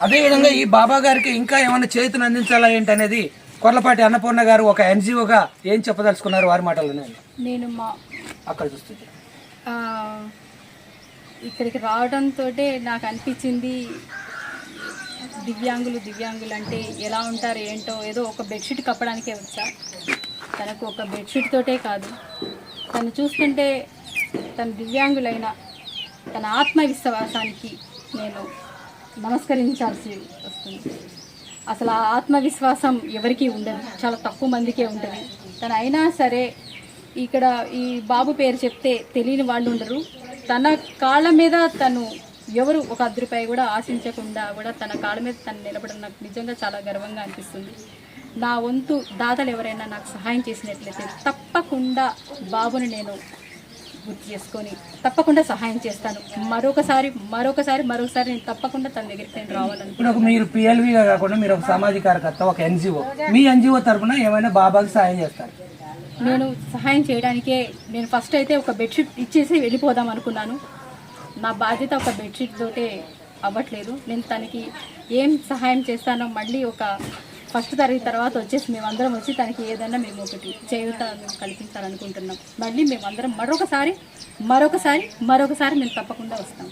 అదేవిధంగా ఈ బాబా గారికి ఇంకా ఏమైనా చేతులు అందించాలా ఏంటనేది కొర్లపాటి అన్నపూర్ణ గారు ఒక ఎన్జిఓగా ఏం చెప్పదలుచుకున్నారు? వారి మాటలోనే నేను మా అక్కడ చూస్తుంది. ఇక్కడికి రావడంతో నాకు అనిపించింది దివ్యాంగులు దివ్యాంగులు అంటే ఎలా ఉంటారు ఏంటో ఏదో ఒక బెడ్షీట్ కప్పడానికే వచ్చా. తనకు ఒక బెడ్షీట్ తోటే కాదు. తను చూస్తుంటే తన దివ్యాంగులైన తన ఆత్మవిశ్వాసానికి నేను నమస్కరించాల్సి వస్తుంది. అసలు ఆ ఆత్మవిశ్వాసం ఎవరికీ ఉండదు. చాలా తక్కువ మందికే ఉంటుంది. తను అయినా సరే ఇక్కడ ఈ బాబు పేరు చెప్తే తెలియని వాళ్ళు ఉండరు. తన కాళ్ళ మీద తను ఎవరు ఒక అర్ధ రూపాయి కూడా ఆశించకుండా కూడా తన కాళ్ళ మీద తను నిలబడడం నాకు నిజంగా చాలా గర్వంగా అనిపిస్తుంది. నా వంతు దాతలు ఎవరైనా నాకు సహాయం చేసినట్లయితే తప్పకుండా బాబుని నేను గుర్తు చేసుకొని తప్పకుండా సహాయం చేస్తాను. మరొకసారి మరొకసారి మరొకసారి నేను తప్పకుండా తన దగ్గరికి నేను రావాలను ఇప్పుడు ఒక మీరు పిఎల్విగా కాకుండా మీరు ఒక సామాజిక కార్యకర్త ఒక ఎన్జిఓ మీ ఎన్జిఓ తరపున ఏమైనా బాబాకి సాయం చేస్తారు? నేను సహాయం చేయడానికే నేను ఫస్ట్ అయితే ఒక బెడ్షీట్ ఇచ్చేసి వెళ్ళిపోదాం అనుకున్నాను. నా బాధ్యత ఒక బెడ్షీట్ తోటే అవ్వట్లేదు. నేను తనకి ఏం సహాయం చేస్తానో మళ్ళీ ఒక ఫస్ట్ తరగతి తర్వాత వచ్చేసి మేమందరం వచ్చి తనకి ఏదైనా మేము ఒకటి చేయూత మేము కల్పించాలనుకుంటున్నాం. మళ్ళీ మేమందరం మరొకసారి మరొకసారి మరొకసారి మేము తప్పకుండా వస్తాం.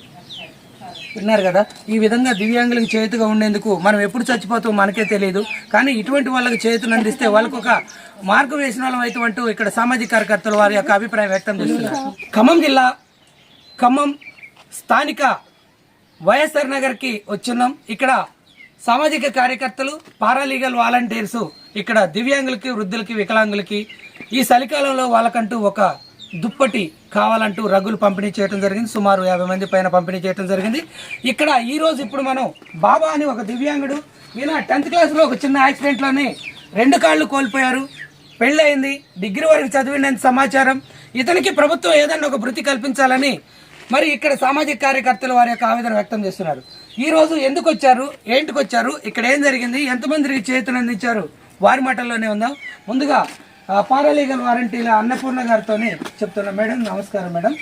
విన్నారు కదా? ఈ విధంగా దివ్యాంగులకు చేతిగా ఉండేందుకు మనం ఎప్పుడు చచ్చిపోతాం మనకే తెలియదు కానీ ఇటువంటి వాళ్ళకి చేతులు అందిస్తే వాళ్ళకు ఒక మార్గం వేసిన వాళ్ళం అయితే అంటూ ఇక్కడ సామాజిక కార్యకర్తలు వారి యొక్క అభిప్రాయం వ్యక్తం చేస్తున్నారు. ఖమ్మం జిల్లా ఖమ్మం స్థానిక వైఎస్ఆర్ నగర్కి వచ్చున్నాం. ఇక్కడ సామాజిక కార్యకర్తలు పారాలీగల్ వాలంటీర్స్ ఇక్కడ దివ్యాంగులకి వృద్ధులకి వికలాంగులకి ఈ చలికాలంలో వాళ్ళకంటూ ఒక దుప్పటి కావాలంటూ రగ్గులు పంపిణీ చేయడం జరిగింది. సుమారు యాభై మంది పైన పంపిణీ చేయడం జరిగింది. ఇక్కడ ఈ రోజు ఇప్పుడు మనం బాబా అని ఒక దివ్యాంగుడు ఈయన టెన్త్ క్లాస్లో ఒక చిన్న యాక్సిడెంట్లోనే రెండు కాళ్ళు కోల్పోయారు. పెళ్ళయింది. డిగ్రీ వరకు చదివినంత సమాచారం. ఇతనికి ప్రభుత్వం ఏదన్నా ఒక వృత్తి కల్పించాలని మరి ఇక్కడ సామాజిక కార్యకర్తలు వారి యొక్క ఆవేదన వ్యక్తం చేస్తున్నారు. ఈ రోజు ఎందుకు వచ్చారు? ఏంటికి వచ్చారు? ఇక్కడ ఏం జరిగింది? ఎంతమందికి చేతులు అందించారు? వారి మాటల్లోనే ఉందాం. ముందుగా పారాలీగల్ వారంటీల అన్నపూర్ణ గారితోనే చెప్తున్నా మేడం నమస్కారం మేడం.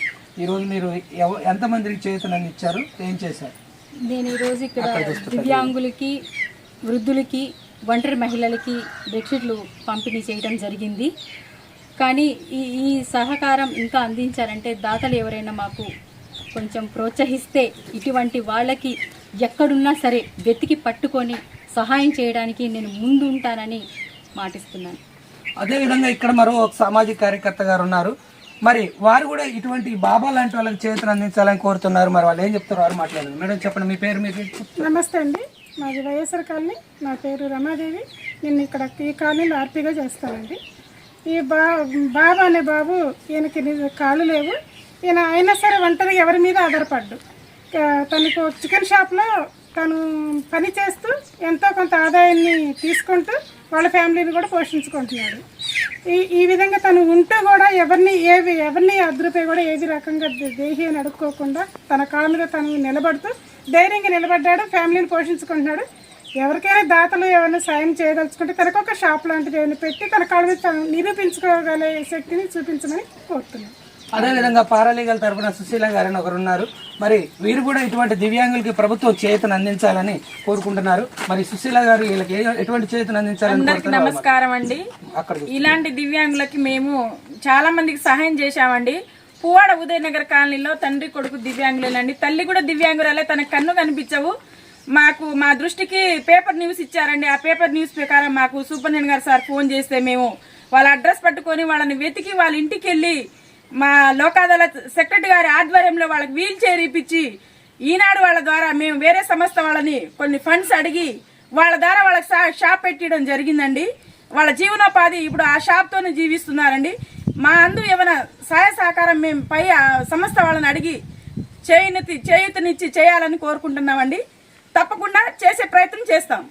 ఈ రోజు మీరు ఎంతమందికి చేతులు అందించారు? ఏం చేశారు? నేను ఈరోజు ఇక్కడ దివ్యాంగులకి వృద్ధులకి ఒంటరి మహిళలకి బెడ్షీట్లు పంపిణీ చేయడం జరిగింది. కానీ ఈ ఈ సహకారం ఇంకా అందించాలంటే దాతలు ఎవరైనా మాకు కొంచెం ప్రోత్సహిస్తే ఇటువంటి వాళ్ళకి ఎక్కడున్నా సరే వెతికి పట్టుకొని సహాయం చేయడానికి నేను ముందు ఉంటానని మాటిస్తున్నాను. అదేవిధంగా ఇక్కడ మరో ఒక సామాజిక కార్యకర్త గారు ఉన్నారు. మరి వారు కూడా ఇటువంటి బాబా లాంటి వాళ్ళకి చేతులు అందించాలని కోరుతున్నారు. మరి వాళ్ళు ఏం చెప్తారు వారు మాట్లాడండి. మేడం చెప్పండి మీ పేరు మీకు నమస్తే అండి. మాది వైఎస్ఆర్ కాలనీ. నా పేరు రమాదేవి. నేను ఇక్కడ ఈ కాలనీలో ఆర్పీగా చేస్తానండి. ఈ బా బాబా అనే బాబు ఈయనకి కాళ్ళు లేవు. ఈయన అయినా సరే ఒంటరిగా ఎవరి మీద ఆధారపడ్డు. తనకు చికెన్ షాప్లో తను పని చేస్తూ ఎంతో కొంత ఆదాయాన్ని తీసుకుంటూ వాళ్ళ ఫ్యామిలీని కూడా పోషించుకుంటున్నాడు. ఈ ఈ విధంగా తను ఉంటూ కూడా ఎవరిని ఏవి ఎవరిని అదృపై కూడా ఏది రకంగా దేహి అని అడుక్కోకుండా తన కాళ్ళ తను నిలబడుతూ ధైర్యంగా నిలబడ్డాడు ఫ్యామిలీని పోషించుకుంటున్నాడు. ఎవరికైనా దాతలు ఎవరైనా సాయం చేయదలుచుకుంటే తనకు ఒక షాప్ లాంటిది ఏమైనా పెట్టి తన కాళ్ళ మీద తను నిరూపించుకోగల శక్తిని చూపించమని కోరుతున్నాను. అదేవిధంగా పారాలీగల్ తరపున సుశీల గారని ఒకరు ఉన్నారు మరి వీరు కూడా ఇటువంటి దివ్యాంగులకి ప్రభుత్వం చేతును అందించాలని కోరుకుంటున్నారు. మరి సుశీల గారు వీళ్ళకి ఎటువంటి చేతును అందించాలని నమస్కారం అండి. అక్కడ. ఇలాంటి దివ్యాంగులకి మేము చాలా మందికి సహాయం చేశామండి. పువ్వాడ ఉదయనగర్ కాలనీలో తండ్రి కొడుకు దివ్యాంగులేనండి. తల్లి కూడా దివ్యాంగురాలే తన కన్ను కనిపించవు. మాకు మా దృష్టికి పేపర్ న్యూస్ ఇచ్చారండి. ఆ పేపర్ న్యూస్ ప్రకారం మాకు సూపరింటెండెంట్ గారు సార్ ఫోన్ చేస్తే మేము వాళ్ళ అడ్రస్ పట్టుకొని వాళ్ళని వెతికి వాళ్ళ ఇంటికి వెళ్ళి మా లోక్ సెక్రటరీ గారి ఆధ్వర్యంలో వాళ్ళకి వీల్ చైర్ ఇప్పించి ఈనాడు వాళ్ళ ద్వారా మేము వేరే సంస్థ వాళ్ళని కొన్ని ఫండ్స్ అడిగి వాళ్ళ ద్వారా వాళ్ళకి షాప్ పెట్టడం జరిగిందండి. వాళ్ళ జీవనోపాధి ఇప్పుడు ఆ షాప్తోనే జీవిస్తున్నారండి. మా అందు ఏమైనా సహాయ సహకారం మేము పై ఆ సంస్థ వాళ్ళని అడిగి చేయునతి చేయుతనిచ్చి చేయాలని కోరుకుంటున్నామండి. తప్పకుండా చేసే ప్రయత్నం చేస్తాం.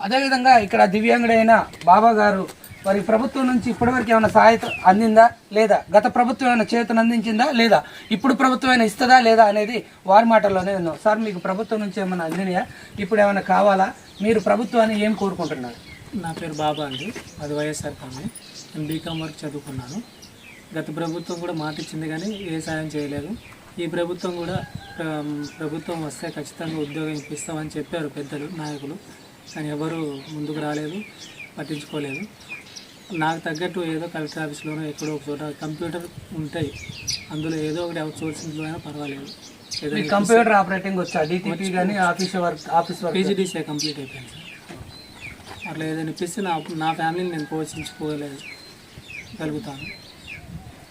అదేవిధంగా ఇక్కడ దివ్యాంగుడైన బాబా గారు మరి ప్రభుత్వం నుంచి ఇప్పటివరకు ఏమైనా సహాయత అందిందా లేదా? గత ప్రభుత్వం ఏమైనా చేతను అందించిందా లేదా? ఇప్పుడు ప్రభుత్వం ఏమైనా ఇస్తుందా లేదా అనేది వారి మాటల్లోనే ఉన్నాం సార్ మీకు ప్రభుత్వం నుంచి ఏమైనా అందినయా? ఇప్పుడు ఏమైనా కావాలా? మీరు ప్రభుత్వాన్ని ఏం కోరుకుంటున్నారు? నా పేరు బాబా అండి. అది వైఎస్ఆర్ కాలనీ. నేను బీకామ్ వరకు చదువుకున్నాను. గత ప్రభుత్వం కూడా మాట ఇచ్చింది కానీ ఏ సాయం చేయలేదు. ఈ ప్రభుత్వం కూడా ప్రభుత్వం వస్తే ఖచ్చితంగా ఉద్యోగం ఇప్పిస్తామని చెప్పారు పెద్దలు నాయకులు. కానీ ఎవరు ముందుకు రాలేదు పట్టించుకోలేదు. నాకు తగ్గట్టు ఏదో కలెక్టర్ ఆఫీస్లోనో ఎక్కడో ఒక చోట కంప్యూటర్ ఉంటాయి. అందులో ఏదో ఒకటి అవుట్ సోర్సింగ్లో అయినా పర్వాలేదు. మీకు కంప్యూటర్ ఆపరేటింగ్ వచ్చా? డిటిపి కానీ office work office work PGDC complete అయిపోయింది సార్. అట్లా ఏదైనా ఇప్పిస్తే నా నా ఫ్యామిలీని నేను పోషించుకోగలేదు కలుగుతాను.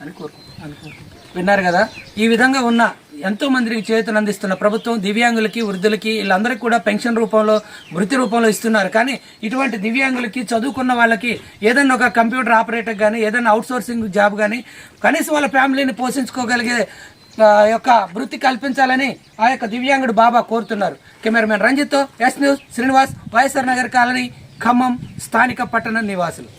అని కోరుకుంటున్నాను. విన్నారు కదా? ఈ విధంగా ఉన్న ఎంతో మందికి చేతులు అందిస్తున్న ప్రభుత్వం దివ్యాంగులకి వృద్ధులకి వీళ్ళందరికీ కూడా పెన్షన్ రూపంలో వృత్తి రూపంలో ఇస్తున్నారు. కానీ ఇటువంటి దివ్యాంగులకి చదువుకున్న వాళ్ళకి ఏదైనా ఒక కంప్యూటర్ ఆపరేటర్ కానీ ఏదైనా అవుట్ సోర్సింగ్ జాబ్ కానీ కనీసం వాళ్ళ ఫ్యామిలీని పోషించుకోగలిగే ఆ, యొక్క వృత్తి కల్పించాలని ఆ యొక్క దివ్యాంగుడు బాబా కోరుతున్నారు. Cameraman రంజిత్తో S news Srinivas YSR Nagar colony Khammam స్థానిక పట్టణ నివాసులు.